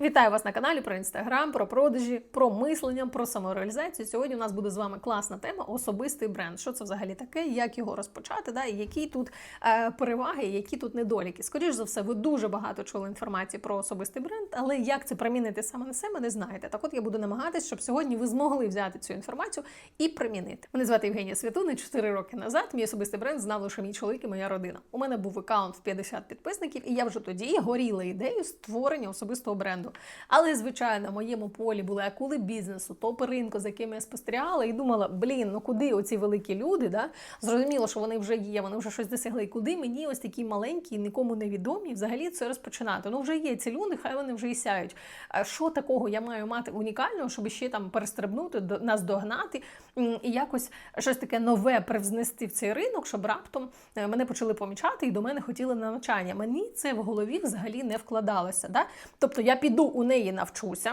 Вітаю вас на каналі про інстаграм, про продажі, про мислення, про самореалізацію. Сьогодні у нас буде з вами класна тема особистий бренд. Що це взагалі таке, як його розпочати, да, які тут е, переваги, які тут недоліки. Скоріше за все, ви дуже багато чули інформації про особистий бренд, але як це примінити саме на себе, не знаєте. Так от я буду намагатись, щоб сьогодні ви змогли взяти цю інформацію і примінити. Мене звати Євгенія Святуни. 4 роки назад мій особистий бренд знав лише мій чоловік і моя родина. У мене був аккаунт в 50 підписників, і я вже тоді горіла ідеєю створення особистого бренду. Але, звичайно, в моєму полі були акули бізнесу, топи ринку, за якими я спостерігала, і думала, блін, ну куди оці великі люди? Да? Зрозуміло, що вони вже є, вони вже щось досягли. Куди мені ось такі маленькі, нікому не відомі, взагалі це розпочинати? Ну вже є ці люди, хай вони вже і сяють. Що такого я маю мати унікального, щоб ще там перестрибнути, нас догнати і якось щось таке нове привзнести в цей ринок, щоб раптом е, мене почали помічати і до мене хотіли на навчання. Мені це в голові взагалі не вкладалося. Да? Тобто я піду у неї навчуся.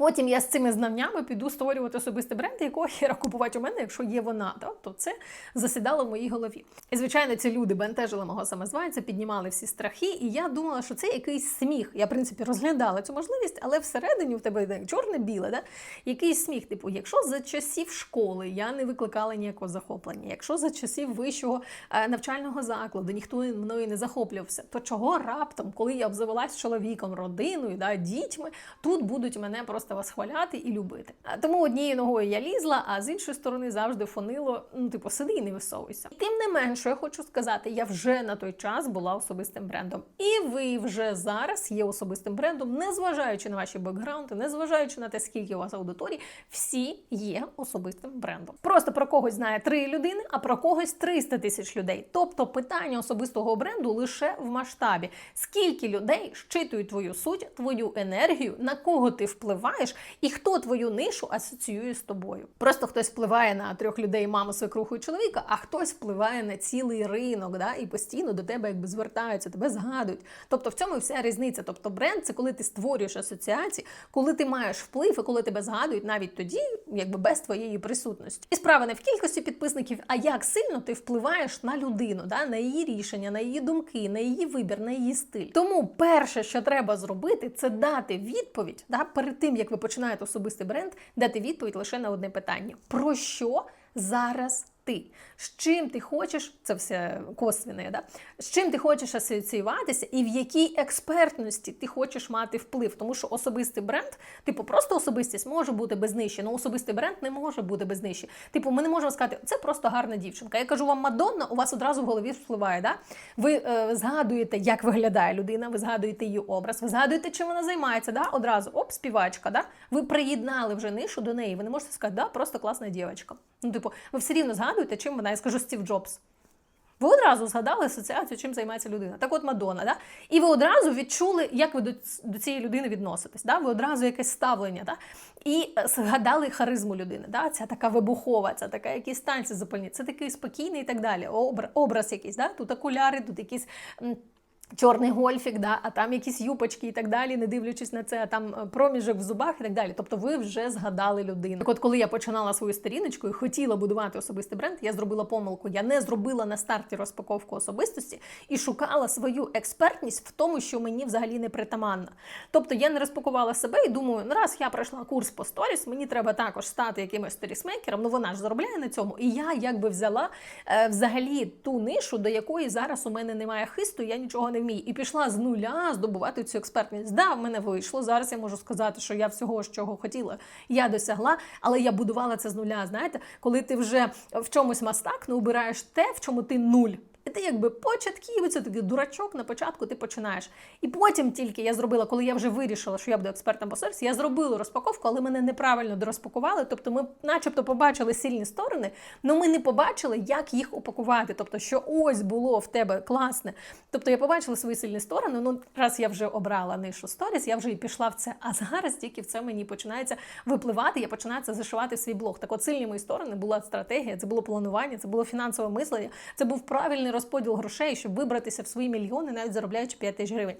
Потім я з цими знаннями піду створювати особистий бренд, якого хера купувати у мене, якщо є вона. Да? То це засідало в моїй голові. І звичайно, ці люди бентежили мого самозванця, піднімали всі страхи, і я думала, що це якийсь сміх. Я, в принципі, розглядала цю можливість, але всередині в тебе чорне-біле, да? якийсь сміх. Типу, якщо за часів школи я не викликала ніякого захоплення, якщо за часів вищого е, навчального закладу ніхто мною не захоплювався, то чого раптом, коли я обзавелась чоловіком, родиною, да, дітьми, тут будуть мене просто восхваляти і любити. Тому однією ногою я лізла, а з іншої сторони завжди фонило, ну, типу, сиди і не висовуйся. Тим не менше, я хочу сказати, я вже на той час була особистим брендом. І ви вже зараз є особистим брендом, незважаючи на ваші бекграунди, незважаючи на те, скільки у вас аудиторій, всі є особистим брендом. Просто про когось знає три людини, а про когось 300 тисяч людей. Тобто питання особистого бренду лише в масштабі. Скільки людей щитують твою суть, твою енергію, на кого ти впливаєш, і хто твою нишу асоціює з тобою. Просто хтось впливає на трьох людей, маму, свекруху і чоловіка, а хтось впливає на цілий ринок, да, і постійно до тебе якби звертаються, тебе згадують. Тобто в цьому вся різниця. Тобто бренд це коли ти створюєш асоціації, коли ти маєш вплив і коли тебе згадують навіть тоді, якби без твоєї присутності. І справа не в кількості підписників, а як сильно ти впливаєш на людину, да, на її рішення, на її думки, на її вибір, на її стиль. Тому перше, що треба зробити, це дати відповідь да, перед тим, як ви починаєте особистий бренд, дати відповідь лише на одне питання: про що зараз ти? З чим ти хочеш, це все косвіне, да? з чим ти хочеш асоціюватися і в якій експертності ти хочеш мати вплив. Тому що особистий бренд, типу, просто особистість може бути без нижчі, але особистий бренд не може бути без нижчі. Типу, ми не можемо сказати, це просто гарна дівчинка. Я кажу вам Мадонна, у вас одразу в голові впливає. Да? Ви е, згадуєте, як виглядає людина, ви згадуєте її образ, ви згадуєте, чим вона займається. Да? Одразу оп, співачка. Да? Ви приєднали вже нишу до неї. Ви не можете сказати, да, просто класна дівчинка. Ну, типу, ви все рівно згадуєте, чим вона, я скажу Стів Джобс. Ви одразу згадали асоціацію, чим займається людина. Так от Мадонна, да? І ви одразу відчули, як ви до, до цієї людини відноситесь. Да? Ви одразу якесь ставлення, да? і е, згадали харизму людини. Да? Ця така вибухова, ця така якісь танці запальні, це такий спокійний і так далі. Обра- образ якийсь, да? тут окуляри, тут якісь. Чорний гольфік, да, а там якісь юпочки і так далі, не дивлячись на це, а там е, проміжок в зубах і так далі. Тобто ви вже згадали людину. Так от, коли я починала свою сторіночку і хотіла будувати особистий бренд, я зробила помилку. Я не зробила на старті розпаковку особистості і шукала свою експертність в тому, що мені взагалі не притаманно. Тобто я не розпакувала себе і думаю, ну раз я пройшла курс по сторіс, мені треба також стати якимось сторісмейкером. Ну вона ж заробляє на цьому. І я якби взяла е, взагалі ту нишу, до якої зараз у мене немає хисту, я нічого не вмію. І пішла з нуля здобувати цю експертність. Да, в мене вийшло. Зараз я можу сказати, що я всього, чого хотіла, я досягла, але я будувала це з нуля. Знаєте, коли ти вже в чомусь мастак, ну обираєш те, в чому ти нуль. І ти якби початківець, такий дурачок на початку ти починаєш. І потім тільки я зробила, коли я вже вирішила, що я буду експертом по сервісі, я зробила розпаковку, але мене неправильно дорозпакували. Тобто ми, начебто, побачили сильні сторони, але ми не побачили, як їх упакувати. Тобто, що ось було в тебе класне. Тобто я побачила свої сильні сторони. Ну, раз я вже обрала нишу сторіс, я вже і пішла в це. А зараз тільки в це мені починається випливати, я починаю це зашивати в свій блог. Так от сильні мої сторони була стратегія, це було планування, це було фінансове мислення, це був правильний розподіл грошей, щоб вибратися в свої мільйони, навіть заробляючи 5 тисяч гривень.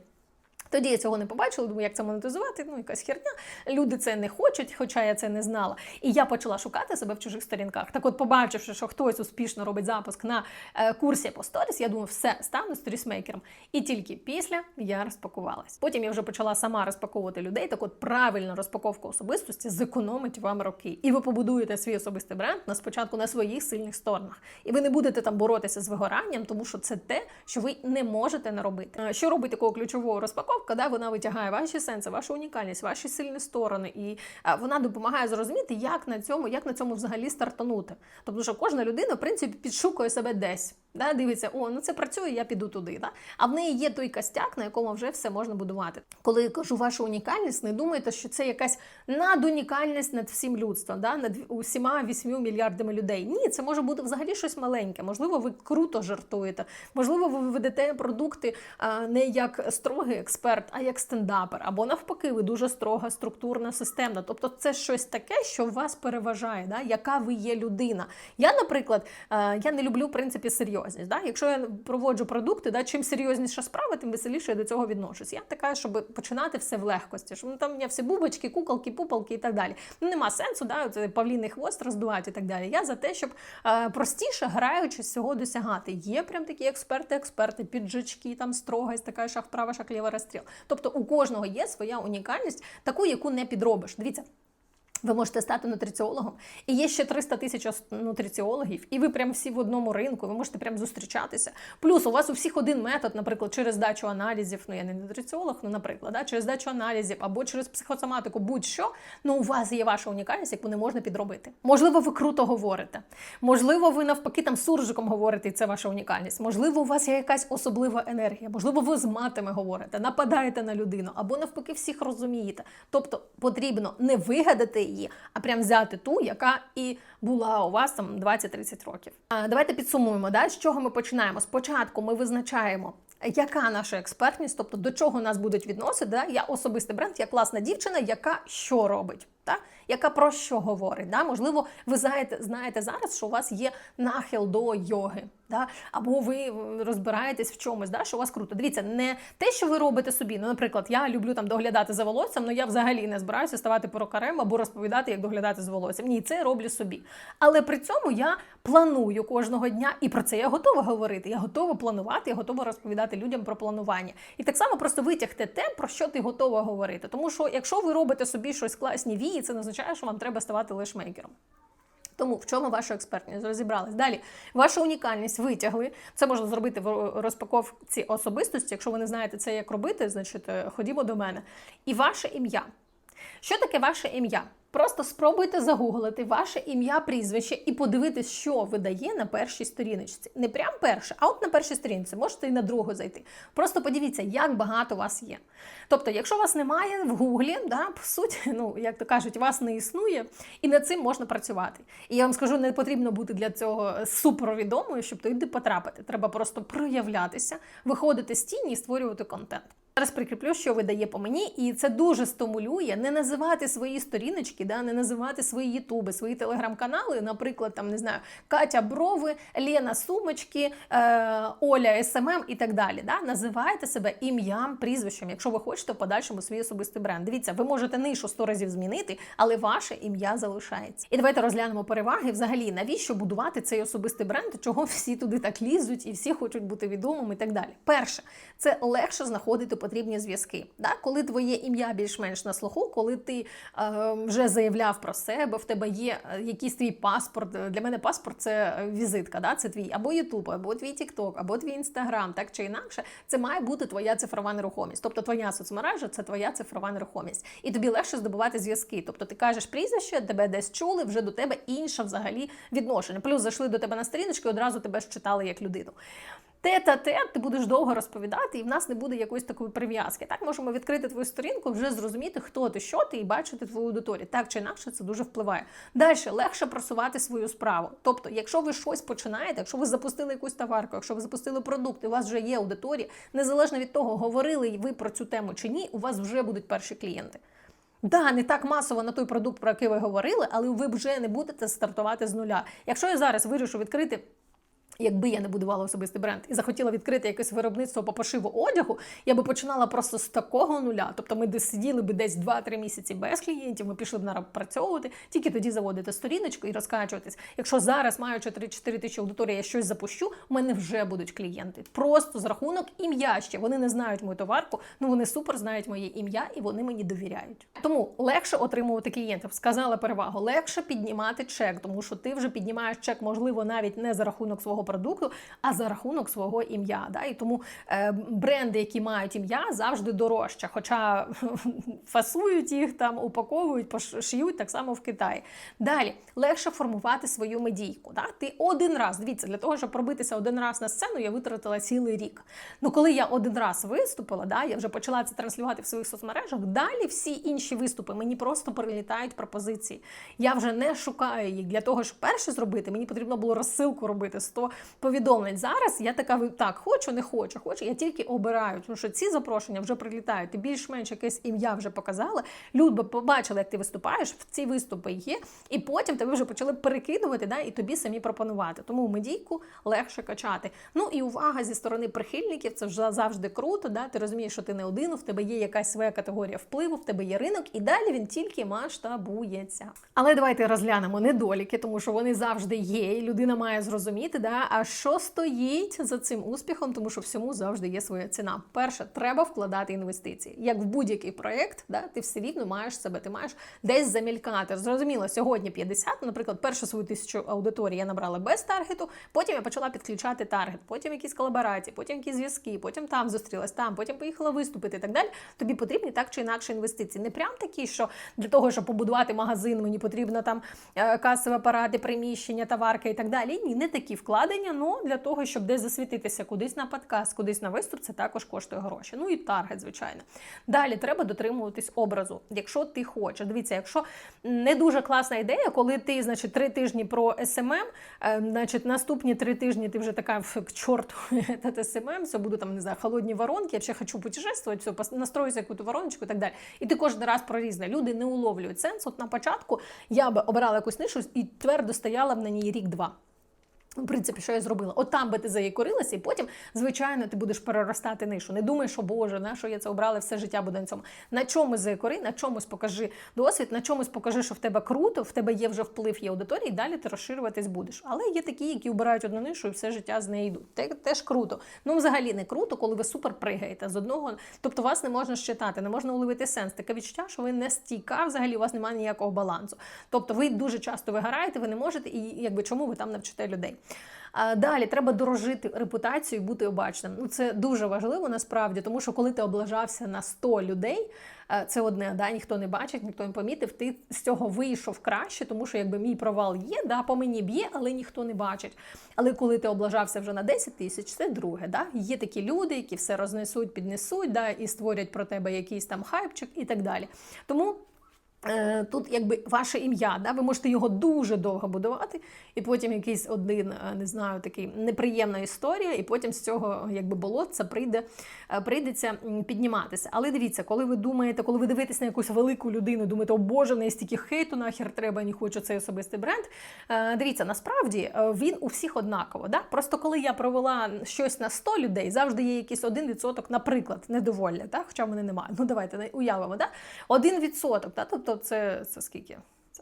Тоді я цього не побачила, думаю, як це монетизувати, ну якась херня. Люди це не хочуть, хоча я це не знала. І я почала шукати себе в чужих сторінках. Так от, побачивши, що хтось успішно робить запуск на е, курсі по сторіс, я думаю, все, стану сторісмейкером. І тільки після я розпакувалась. Потім я вже почала сама розпаковувати людей. Так от правильна розпаковка особистості зекономить вам роки. І ви побудуєте свій особистий бренд на спочатку на своїх сильних сторонах. І ви не будете там боротися з вигоранням, тому що це те, що ви не можете не робити. Е, Що робить такого ключового розпаковка? Да, вона витягає ваші сенси, вашу унікальність, ваші сильні сторони, і е, вона допомагає зрозуміти, як на цьому, як на цьому взагалі стартанути. Тобто, що кожна людина, в принципі, підшукує себе десь. Да, дивиться, о, ну це працює, я піду туди. Да? А в неї є той костяк, на якому вже все можна будувати. Коли я кажу вашу унікальність, не думайте, що це якась надунікальність над всім людством, да? над усіма 8 мільярдами людей. Ні, це може бути взагалі щось маленьке. Можливо, ви круто жартуєте. Можливо, ви ведете продукти не як строгий експерт, а як стендапер. Або навпаки, ви дуже строга, структурна, системна. Тобто, це щось таке, що вас переважає, да? яка ви є людина. Я, наприклад, я не люблю в принципі серйозність. Да? Якщо я проводжу продукти, да, чим серйозніша справа, тим веселіше я до цього відношусь. Я така, щоб починати все в легкості, щоб ну, там я всі бубочки, куколки, пупалки і так далі. Ну нема сенсу, да, павліний хвост роздувати і так далі. Я за те, щоб е, простіше граючи з цього досягати. Є прям такі експерти, експерти, піджачки, там строгость, така шах права, шах ліва розстріл. Тобто у кожного є своя унікальність, таку, яку не підробиш. Дивіться. Ви можете стати нутриціологом, і є ще 300 тисяч нутриціологів, і ви прям всі в одному ринку, ви можете прям зустрічатися. Плюс у вас у всіх один метод, наприклад, через здачу аналізів, ну я не нутриціолог, ну наприклад, да, через здачу аналізів або через психосоматику, будь-що, ну у вас є ваша унікальність, яку не можна підробити. Можливо, ви круто говорите. Можливо, ви навпаки там суржиком говорите, і це ваша унікальність. Можливо, у вас є якась особлива енергія. Можливо, ви з матами говорите, нападаєте на людину, або навпаки всіх розумієте. Тобто потрібно не вигадати її, а прям взяти ту, яка і була у вас там 20-30 років. А давайте підсумуємо, да, з чого ми починаємо. Спочатку ми визначаємо. Яка наша експертність, тобто до чого нас будуть відносити? Да? Я особистий бренд, я класна дівчина, яка що робить, да? Яка про що говорить. Да? Можливо, ви знаєте, знаєте зараз, що у вас є нахил до йоги, да? або ви розбираєтесь в чомусь, да? що у вас круто. Дивіться, не те, що ви робите собі. Ну, наприклад, я люблю там доглядати за волоссям, але я взагалі не збираюся ставати перукарем або розповідати, як доглядати за волоссям. Ні, це я роблю собі. Але при цьому я планую кожного дня, і про це я готова говорити. Я готова планувати, я готова розповідати людям про планування. І так само просто витягти те, про що ти готова говорити. Тому що якщо ви робите собі щось класні вії, це не означає, що вам треба ставати лешмейкером. Тому в чому ваша експертність? Розібрались. Далі ваша унікальність витягли. Це можна зробити в розпаковці особистості. Якщо ви не знаєте це, як робити, значить е, ходімо до мене. І ваше ім'я. Що таке ваше ім'я? Просто спробуйте загуглити ваше ім'я, прізвище і подивитись, що видає на першій сторіночці. Не прям перше, а от на першій сторінці, можете і на другу зайти. Просто подивіться, як багато вас є. Тобто, якщо вас немає в гуглі, да, по суті, ну як то кажуть, вас не існує, і над цим можна працювати. І я вам скажу, не потрібно бути для цього супервідомою, щоб туди потрапити. Треба просто проявлятися, виходити з тіні і створювати контент. Зараз прикріплю, що видає по мені, і це дуже стимулює не називати свої сторіночки, да, не називати свої ютуби, свої телеграм-канали, наприклад, там не знаю, Катя Брови, Лена Сумочки, е, Оля СММ і так далі. Да? Називайте себе ім'ям, прізвищем, якщо ви хочете в подальшому свій особистий бренд. Дивіться, ви можете нишу 100 разів змінити, але ваше ім'я залишається. І давайте розглянемо переваги. Взагалі, навіщо будувати цей особистий бренд, чого всі туди так лізуть і всі хочуть бути відомими і так далі. Перше, це легше знаходити потрібні зв'язки. Да? Коли твоє ім'я більш-менш на слуху, коли ти е, вже заявляв про себе, в тебе є е, якийсь твій паспорт. Для мене паспорт це е, візитка, да? це твій або Ютуб, або твій Тікток, або твій Інстаграм, так чи інакше, це має бути твоя цифрова нерухомість. Тобто твоя соцмережа це твоя цифрова нерухомість. І тобі легше здобувати зв'язки. Тобто ти кажеш прізвище, тебе десь чули, вже до тебе інше взагалі відношення. Плюс зайшли до тебе на сторіночку і одразу тебе считали як людину. Тет а тет ти будеш довго розповідати, і в нас не буде якоїсь такої прив'язки. Так можемо відкрити твою сторінку, вже зрозуміти, хто ти, що ти, і бачити твою аудиторію. Так чи інакше, це дуже впливає. Далі легше просувати свою справу. Тобто, якщо ви щось починаєте, якщо ви запустили якусь товарку, якщо ви запустили продукт, і у вас вже є аудиторія, незалежно від того, говорили ви про цю тему чи ні, у вас вже будуть перші клієнти. Да, не так масово на той продукт, про який ви говорили, але ви вже не будете стартувати з нуля. Якщо я зараз вирішу відкрити Якби я не будувала особистий бренд і захотіла відкрити якесь виробництво по пошиву одягу, я би починала просто з такого нуля. Тобто ми сиділи би десь 2-3 місяці без клієнтів, ми пішли б напрацьовувати, тільки тоді заводити сторіночку і розкачуватись. Якщо зараз маючи 3-4 тисячі аудиторії, я щось запущу, у мене вже будуть клієнти. Просто з рахунок ім'я ще. Вони не знають мою товарку, ну вони супер знають моє ім'я і вони мені довіряють. Тому легше отримувати клієнтів. Сказала перевагу, легше піднімати чек, тому що ти вже піднімаєш чек, можливо, навіть не за рахунок свого продукту, а за рахунок свого ім'я. Да? І тому е, бренди, які мають ім'я, завжди дорожче. Хоча фасують їх там, упаковують, пошиють так само в Китаї. Далі легше формувати свою медійку. Да? Ти один раз дивіться, для того, щоб пробитися один раз на сцену, я витратила цілий рік. Ну, коли я один раз виступила, да, я вже почала це транслювати в своїх соцмережах. Далі всі інші виступи мені просто прилітають пропозиції. Я вже не шукаю їх для того, щоб перше зробити. Мені потрібно було розсилку робити 100 повідомлень. Зараз я така так, хочу, не хочу, хочу. Я тільки обираю, тому що ці запрошення вже прилітають. Ти більш-менш якесь ім'я вже показала. Люди побачили, як ти виступаєш, в ці виступи є, і потім тебе вже почали перекидувати, да, і тобі самі пропонувати. Тому медійку легше качати. Ну і увага зі сторони прихильників, це вже завжди круто. Да? Ти розумієш, що ти не один, в тебе є якась своя категорія впливу, в тебе є ринок, і далі він тільки масштабується. Але давайте розглянемо недоліки, тому що вони завжди є, і людина має зрозуміти, да, а що стоїть за цим успіхом, тому що всьому завжди є своя ціна. Перше, треба вкладати інвестиції. Як в будь-який проєкт, да, ти все рівно маєш себе, ти маєш десь замількати. Зрозуміло, сьогодні 50, наприклад, першу свою тисячу аудиторії я набрала без таргету, потім я почала підключати таргет, потім якісь колаборації, потім якісь зв'язки, потім там зустрілась, там, потім поїхала виступити і так далі. Тобі потрібні так чи інакше інвестиції. Не прям такі, що для того, щоб побудувати магазин, мені потрібно там е, касові апарати, приміщення, товарки і так далі. Ні, не такі вкладення, але для того, щоб десь засвітитися кудись на подкаст, кудись на виступ, це також коштує гроші. Ну і таргет, звичайно. Далі треба дотримуватись образу. Якщо ти хочеш, дивіться, якщо не дуже класна ідея, коли ти, значить, три тижні про СММ, е, значить, наступні три тижні ти вже така к чорту СММ, все буду там не знаю, холодні воронки, я ще хочу путешествувати, все, настройся якусь вороночку і так далі. І ти кожен раз про різне. Люди не уловлюють сенс. От на початку я би обирала якусь нишу і твердо стояла б на ній рік-два. В принципі, що я зробила? От там би ти заякорилася, і потім, звичайно, ти будеш переростати нишу. Не думай, що Боже, на що я це обрала, все життя буде на цьому. На чомусь заякори, на чомусь покажи досвід, на чомусь покажи, що в тебе круто, в тебе є вже вплив, є аудиторія, і далі ти розширюватись будеш. Але є такі, які обирають одну нишу і все життя з нею йдуть. Те теж круто. Ну, взагалі не круто, коли ви супер пригаєте з одного. Тобто вас не можна щитати, не можна уловити сенс. Таке відчуття, що ви не стійка, взагалі у вас немає ніякого балансу. Тобто ви дуже часто вигораєте, ви не можете, і якби чому ви там навчите людей. Далі треба дорожити репутацію і бути обачним. Ну це дуже важливо насправді, тому що коли ти облажався на 100 людей, це одне, да, ніхто не бачить, ніхто не помітив. Ти з цього вийшов краще, тому що якби мій провал є, да, по мені б'є, але ніхто не бачить. Але коли ти облажався вже на 10 тисяч, це друге. Да? Є такі люди, які все рознесуть, піднесуть, да, і створять про тебе якийсь там хайпчик і так далі. Тому. Е, тут якби ваше ім'я, да? ви можете його дуже довго будувати, і потім якийсь один, е, не знаю, такий неприємна історія, і потім з цього якби болотця прийде, е, прийдеться підніматися. Але дивіться, коли ви думаєте, коли ви дивитесь на якусь велику людину, думаєте, о Боже, не стільки хейту, нахер треба, не хочу цей особистий бренд. Дивіться, насправді він у всіх однаково. Да? Просто коли я провела щось на 100 людей, завжди є якийсь один відсоток, наприклад, недоволля, да? хоча мене немає. Ну давайте уявимо, да? один відсоток. Да? Тобто це, це скільки?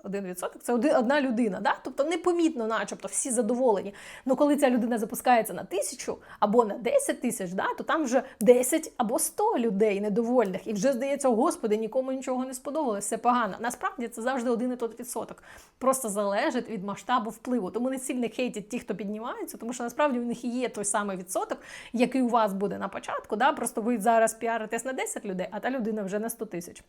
Один відсоток це одна людина, да? тобто непомітно, начебто, всі задоволені. Ну коли ця людина запускається на тисячу або на 10 тисяч, да, то там вже 10 або 100 людей недовольних. І вже здається, господи, нікому нічого не сподобалось, все погано. Насправді це завжди один і той відсоток. Просто залежить від масштабу впливу. Тому не сильно хейтять ті, хто піднімається, тому що насправді у них і є той самий відсоток, який у вас буде на початку. Да? Просто ви зараз піаритесь на 10 людей, а та людина вже на 100 тисяч.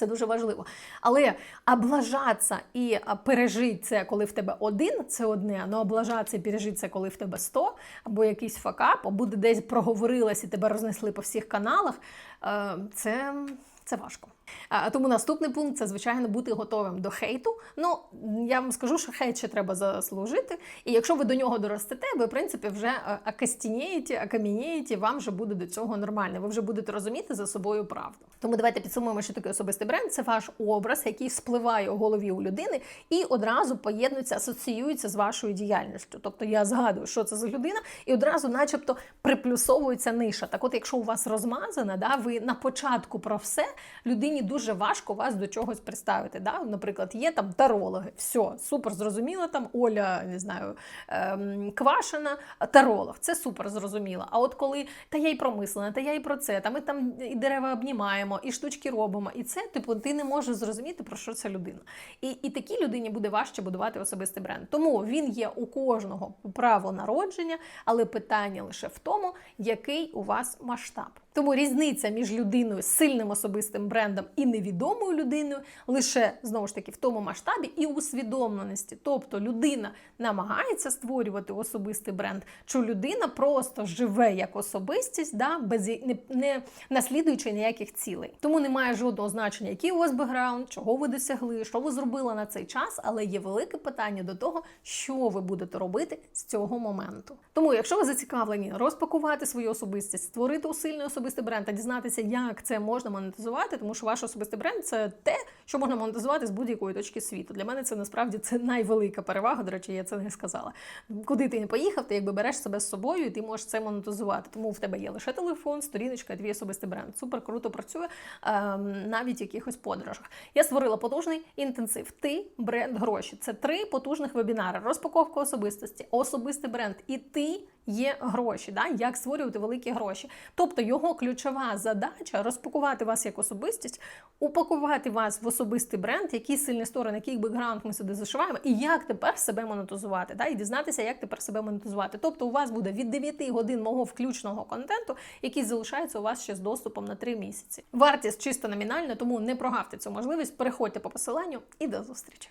Це дуже важливо. Але облажатися і пережити це, коли в тебе один, це одне, але облажатися і пережити це, коли в тебе 100, або якийсь факап, або буде десь проговорилась і тебе рознесли по всіх каналах. Е, це, Це важко. А, тому наступний пункт це звичайно бути готовим до хейту. Ну я вам скажу, що хейт ще треба заслужити. І якщо ви до нього доростете, ви в принципі вже е, акастінієте, акамінієте, вам вже буде до цього нормально. Ви вже будете розуміти за собою правду. Тому давайте підсумуємо, що таке особистий бренд. Це ваш образ, який вспливає у голові у людини і одразу поєднується, асоціюється з вашою діяльністю. Тобто я згадую, що це за людина, і одразу, начебто, приплюсовується ниша. Так, от, якщо у вас розмазана, да, ви на початку про все людині дуже важко вас до чогось представити. Да? Наприклад, є там тарологи, все, супер зрозуміло. Там Оля, не знаю, ем, Квашина, таролог, це супер зрозуміло. А от коли та я й промислена, та я і про це, та ми там і дерева обнімаємо, і штучки робимо, і це, типу, ти не можеш зрозуміти, про що ця людина. І, і такій людині буде важче будувати особистий бренд. Тому він є у кожного право народження, але питання лише в тому, який у вас масштаб. Тому різниця між людиною з сильним особистим брендом і невідомою людиною лише знову ж таки в тому масштабі і усвідомленості. Тобто людина намагається створювати особистий бренд, чи людина просто живе як особистість, да, без не, не наслідуючи ніяких цілей. Тому немає жодного значення, який у вас бекграунд, чого ви досягли, що ви зробили на цей час, але є велике питання до того, що ви будете робити з цього моменту. Тому, якщо ви зацікавлені розпакувати свою особистість, створити усильний особистий бренд та дізнатися, як це можна монетизувати, тому що ваш особистий бренд це те, що можна монетизувати з будь-якої точки світу. Для мене це насправді це найвелика перевага. До речі, я це не сказала. Куди ти не поїхав, ти якби береш себе з собою, і ти можеш це монетизувати. Тому в тебе є лише телефон, сторіночка, твій особистий бренд. Супер круто працює ем, навіть в якихось подорожах. Я створила потужний інтенсив. Ти бренд гроші. Це три потужних вебінари: розпаковка особистості, особистий бренд і ти. Є гроші, да? як створювати великі гроші. Тобто його ключова задача розпакувати вас як особистість, упакувати вас в особистий бренд, які сильні сторони, який бекграунд ми сюди зашиваємо, і як тепер себе монетизувати, да? і дізнатися, як тепер себе монетизувати. Тобто, у вас буде від 9 годин мого включного контенту, який залишається у вас ще з доступом на 3 місяці. Вартість чисто номінальна, тому не прогавте цю можливість. Переходьте по посиланню і до зустрічі.